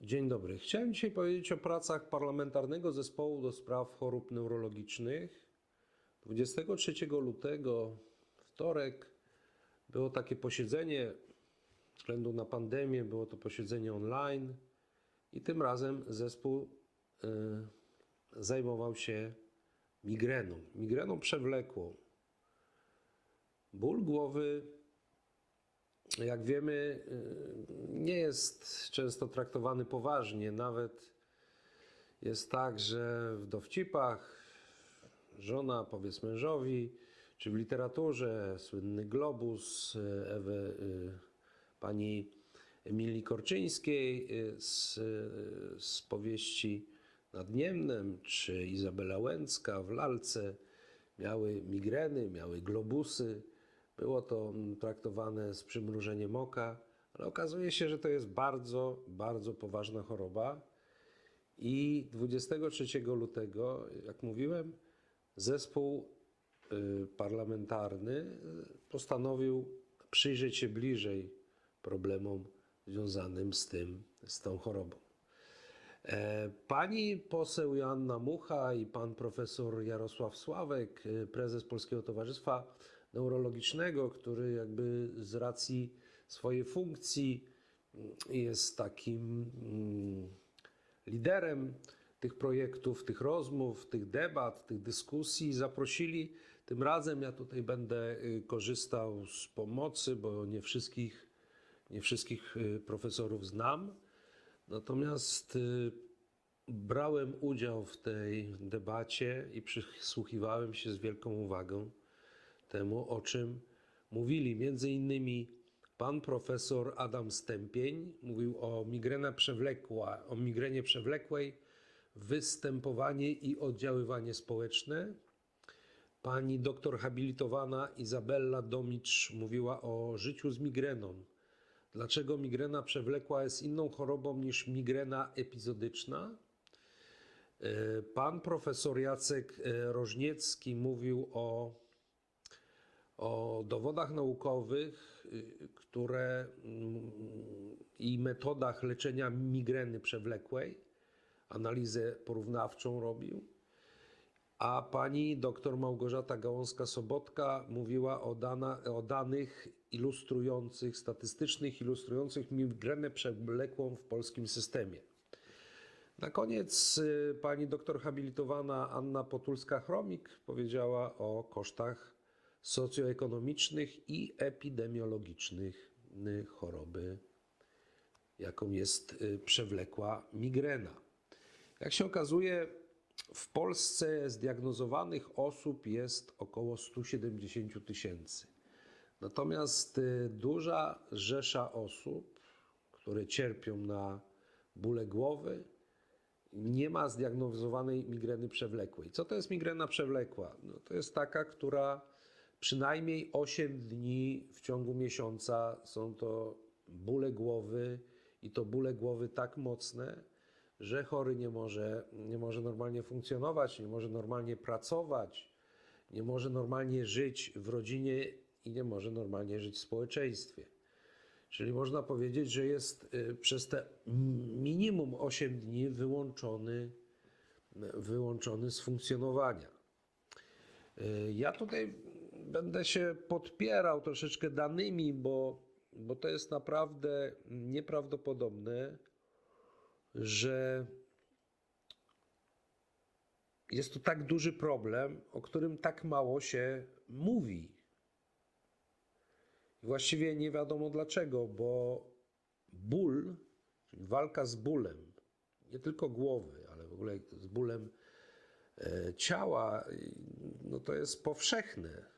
Dzień dobry. Chciałem dzisiaj powiedzieć o pracach Parlamentarnego Zespołu do Spraw Chorób Neurologicznych. 23 lutego, wtorek, było takie posiedzenie. Ze względu na pandemię było to posiedzenie online i tym razem zespół y, zajmował się migreną. Migreną przewlekłą. Ból głowy jak wiemy, y, nie jest często traktowany poważnie. Nawet jest tak, że w dowcipach żona powiedz mężowi, czy w literaturze słynny globus y, Ewy, y, pani Emilii Korczyńskiej z, z powieści nad Niemnem, czy Izabela Łęcka w lalce miały migreny, miały globusy. Było to mm, traktowane z przymrużeniem oka, ale okazuje się, że to jest bardzo, bardzo poważna choroba. I 23 lutego, jak mówiłem, zespół y, parlamentarny y, postanowił przyjrzeć się bliżej problemom związanym z tym, z tą chorobą. E, Pani poseł Joanna Mucha i pan profesor Jarosław Sławek, e, prezes Polskiego Towarzystwa Neurologicznego, który jakby z racji swojej funkcji jest takim mm, liderem tych projektów, tych rozmów, tych debat, tych dyskusji, zaprosili. Tym razem ja tutaj będę y, korzystał z pomocy, bo nie wszystkich, nie wszystkich y, profesorów znam. Natomiast y, brałem udział w tej debacie i przysłuchiwałem się z wielką uwagą temu, o czym mówili między innymi pan profesor Adam Stępień, mówił o migrena przewlekła, o migrenie przewlekłej, występowanie i oddziaływanie społeczne. Pani doktor habilitowana Izabella Domicz mówiła o życiu z migreną. Dlaczego migrena przewlekła jest inną chorobą niż migrena epizodyczna? E, Pan profesor Jacek e, Rożniecki mówił o, o dowodach naukowych, y, które mm, i metodach leczenia migreny przewlekłej. Analizę porównawczą robił. A pani doktor Małgorzata Gałązka-Sobotka mówiła o, dana, o danych ilustrujących, statystycznych, ilustrujących migrenę przewlekłą w polskim systemie. Na koniec y, pani doktor habilitowana Anna Potulska-Chromik powiedziała o kosztach socjoekonomicznych i epidemiologicznych y, choroby, jaką jest y, przewlekła migrena. Jak się okazuje, w Polsce zdiagnozowanych osób jest około 170 tysięcy. Natomiast y, duża rzesza osób, które cierpią na bóle głowy, nie ma zdiagnozowanej migreny przewlekłej. Co to jest migrena przewlekła? No, to jest taka, która przynajmniej 8 dni w ciągu miesiąca są to bóle głowy i to bóle głowy tak mocne, że chory nie może, nie może normalnie funkcjonować, nie może normalnie pracować, nie może normalnie żyć w rodzinie i nie może normalnie żyć w społeczeństwie. Czyli można powiedzieć, że jest y, przez te minimum 8 dni wyłączony, wyłączony z funkcjonowania. Y, Ja tutaj będę się podpierał troszeczkę danymi, bo, bo to jest naprawdę nieprawdopodobne, że jest to tak duży problem, o którym tak mało się mówi. I właściwie nie wiadomo dlaczego, bo ból, czyli walka z bólem, nie tylko głowy, ale w ogóle z bólem e, ciała, no to jest powszechne.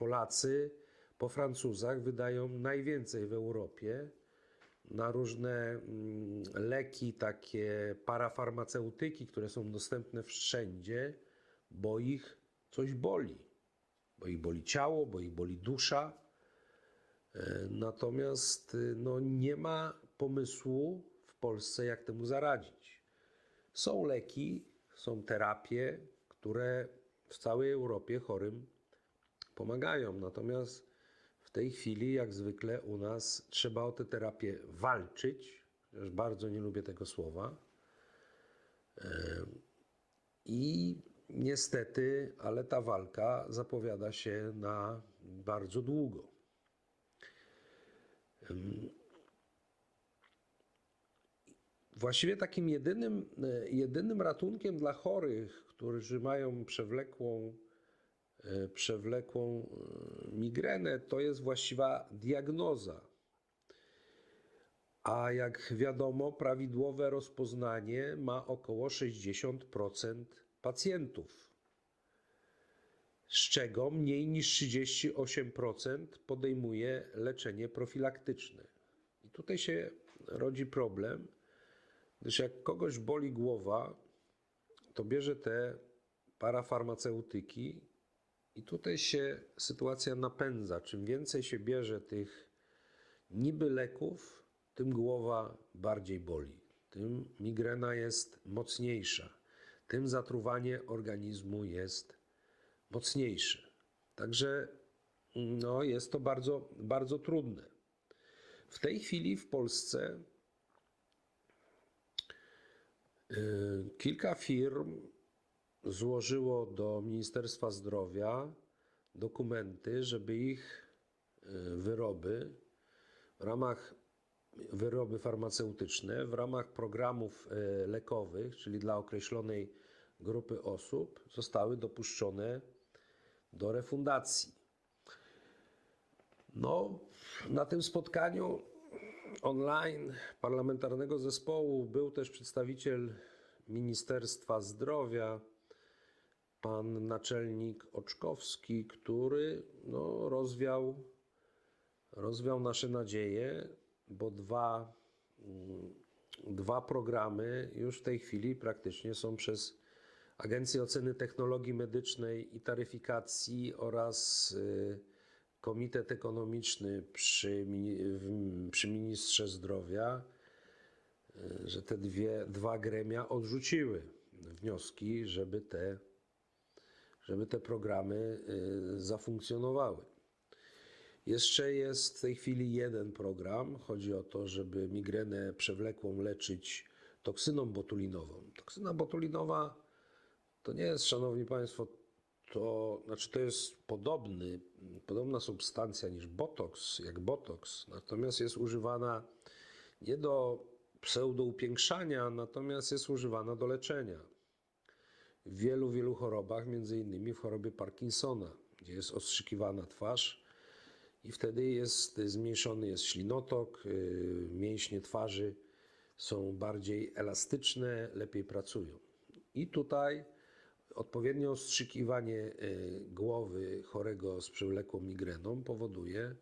Polacy po Francuzach wydają najwięcej w Europie na różne mm, leki, takie parafarmaceutyki, które są dostępne wszędzie, bo ich coś boli. Bo ich boli ciało, bo ich boli dusza. E, Natomiast y, no, nie ma pomysłu w Polsce, jak temu zaradzić. Są leki, są terapie, które w całej Europie chorym pomagają. Natomiast w tej chwili, jak zwykle u nas, trzeba o tę terapię walczyć, chociaż bardzo nie lubię tego słowa. E, I niestety, ale ta walka zapowiada się na bardzo długo. Właściwie takim jedynym, e, jedynym ratunkiem dla chorych, którzy mają przewlekłą, przewlekłą e, migrenę, to jest właściwa diagnoza. A jak wiadomo, prawidłowe rozpoznanie ma około 60% pacjentów, z czego mniej niż 38% podejmuje leczenie profilaktyczne. I tutaj się rodzi problem, gdyż jak kogoś boli głowa, to bierze te parafarmaceutyki i tutaj się sytuacja napędza. Czym więcej się bierze tych niby leków, tym głowa bardziej boli, tym migrena jest mocniejsza, tym zatruwanie organizmu jest mocniejsze. Także no, jest to bardzo, bardzo trudne. W tej chwili w Polsce y, kilka firm złożyło do Ministerstwa Zdrowia dokumenty, żeby ich y, wyroby w ramach wyroby farmaceutyczne w ramach programów e, lekowych, czyli dla określonej grupy osób, zostały dopuszczone do refundacji. No, na tym spotkaniu online parlamentarnego zespołu był też przedstawiciel Ministerstwa Zdrowia, pan naczelnik Oczkowski, który no, rozwiał, rozwiał nasze nadzieje, bo dwa, mm, dwa programy już w tej chwili praktycznie są przez Agencję Oceny Technologii Medycznej i Taryfikacji oraz y, Komitet Ekonomiczny przy, przy Ministrze Zdrowia, y, że te dwie, dwa gremia odrzuciły wnioski, żeby te, żeby te programy y, zafunkcjonowały. Jeszcze jest w tej chwili jeden program. Chodzi o to, żeby migrenę przewlekłą leczyć toksyną botulinową. Toksyna botulinowa to nie jest, szanowni państwo, to znaczy to jest podobny, podobna substancja niż botoks, jak botoks, natomiast jest używana nie do pseudoupiększania, natomiast jest używana do leczenia w wielu, wielu chorobach, między innymi w chorobie Parkinsona, gdzie jest ostrzykiwana twarz i wtedy jest zmniejszony jest ślinotok, yy, mięśnie twarzy są bardziej elastyczne, lepiej pracują. I tutaj odpowiednie ostrzykiwanie yy, głowy chorego z przewlekłą migreną powoduje,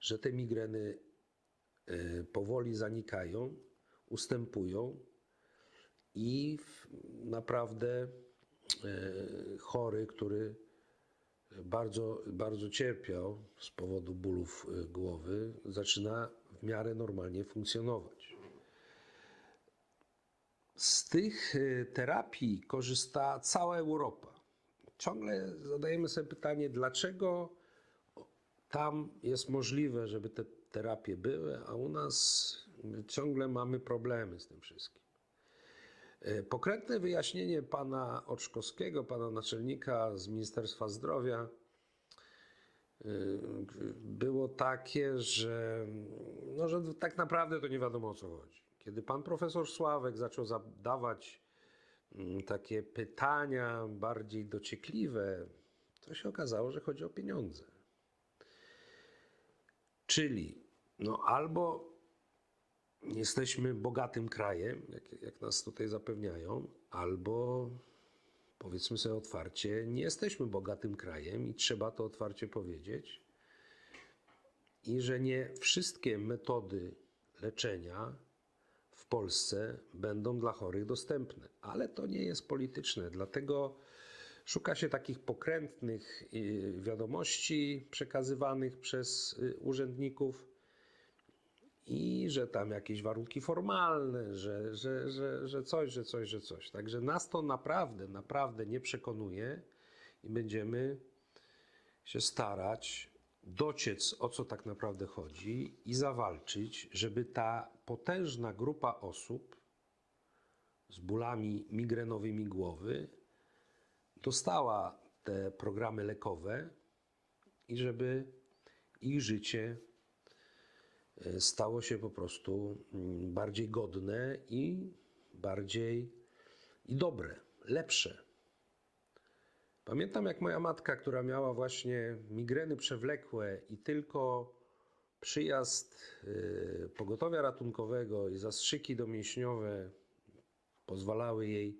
że te migreny yy, powoli zanikają, ustępują i naprawdę chory, który bardzo, bardzo cierpiał z powodu bólów y, głowy, zaczyna w miarę normalnie funkcjonować. Z tych y, terapii korzysta cała Europa. Ciągle zadajemy sobie pytanie, dlaczego tam jest możliwe, żeby te terapie były, a u nas ciągle mamy problemy z tym wszystkim. E, Pokrętne wyjaśnienie pana Oczkowskiego, pana naczelnika z Ministerstwa Zdrowia, e, było takie, że, no, że tak naprawdę to nie wiadomo o co chodzi. Kiedy pan profesor Sławek zaczął zadawać mm, takie pytania bardziej dociekliwe, to się okazało, że chodzi o pieniądze. Czyli no albo jesteśmy bogatym krajem, jak, jak nas tutaj zapewniają, albo powiedzmy sobie otwarcie, nie jesteśmy bogatym krajem i trzeba to otwarcie powiedzieć. I że nie wszystkie metody leczenia w Polsce będą dla chorych dostępne. Ale to nie jest polityczne, dlatego szuka się takich pokrętnych y, wiadomości przekazywanych przez y, urzędników i że tam jakieś warunki formalne, że, że, że, że coś, że coś, że coś. Także nas to naprawdę, naprawdę nie przekonuje i będziemy się starać, dociec, o co tak naprawdę chodzi i zawalczyć, żeby ta potężna grupa osób z bólami migrenowymi głowy dostała te programy lekowe i żeby ich życie stało się po prostu mm, bardziej godne i bardziej i dobre, lepsze. Pamiętam, jak moja matka, która miała właśnie migreny przewlekłe i tylko przyjazd y, pogotowia ratunkowego i zastrzyki domięśniowe pozwalały jej,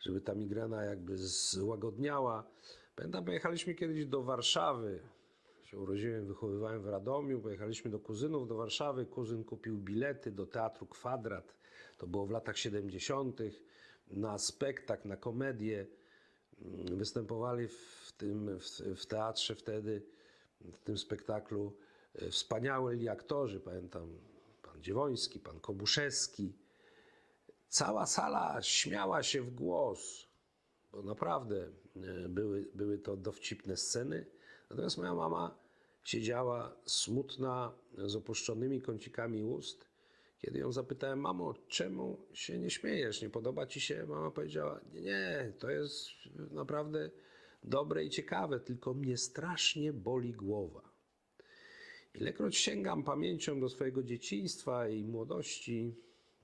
żeby ta migrena jakby złagodniała. Pamiętam, pojechaliśmy kiedyś do Warszawy. Się urodziłem, wychowywałem w Radomiu. Pojechaliśmy do kuzynów do Warszawy. Kuzyn kupił bilety do teatru Kwadrat. To było w latach 70. na spektakl, na komedię. Mm, Występowali w tym w, w teatrze wtedy, w tym spektaklu e, wspaniali aktorzy. Pamiętam pan Dziewoński, pan Kobuszewski. Cała sala śmiała się w głos, bo naprawdę e, były, były to dowcipne sceny. Natomiast moja mama siedziała smutna, z opuszczonymi kącikami ust. Kiedy ją zapytałem, mamo, czemu się nie śmiejesz? Nie podoba ci się? Mama powiedziała, nie, nie, to jest naprawdę dobre i ciekawe, tylko mnie strasznie boli głowa. Ilekroć sięgam pamięcią do swojego dzieciństwa i młodości,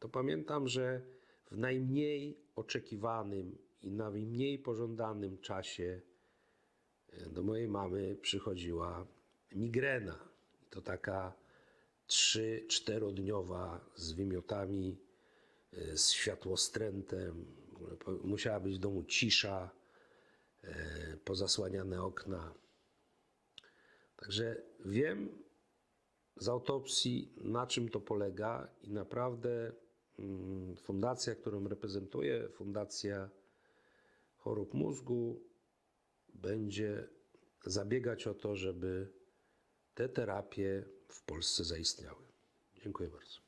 to pamiętam, że w najmniej oczekiwanym i najmniej pożądanym czasie do mojej mamy przychodziła migrena. To taka trzy, czterodniowa z wymiotami, e, z światłostrętem. Musiała być w domu cisza, e, pozasłaniane okna. Także wiem z autopsji, na czym to polega i naprawdę mm, fundacja, którą reprezentuję, Fundacja Chorób Mózgu, będzie zabiegać o to, żeby te terapie w Polsce zaistniały. Dziękuję bardzo.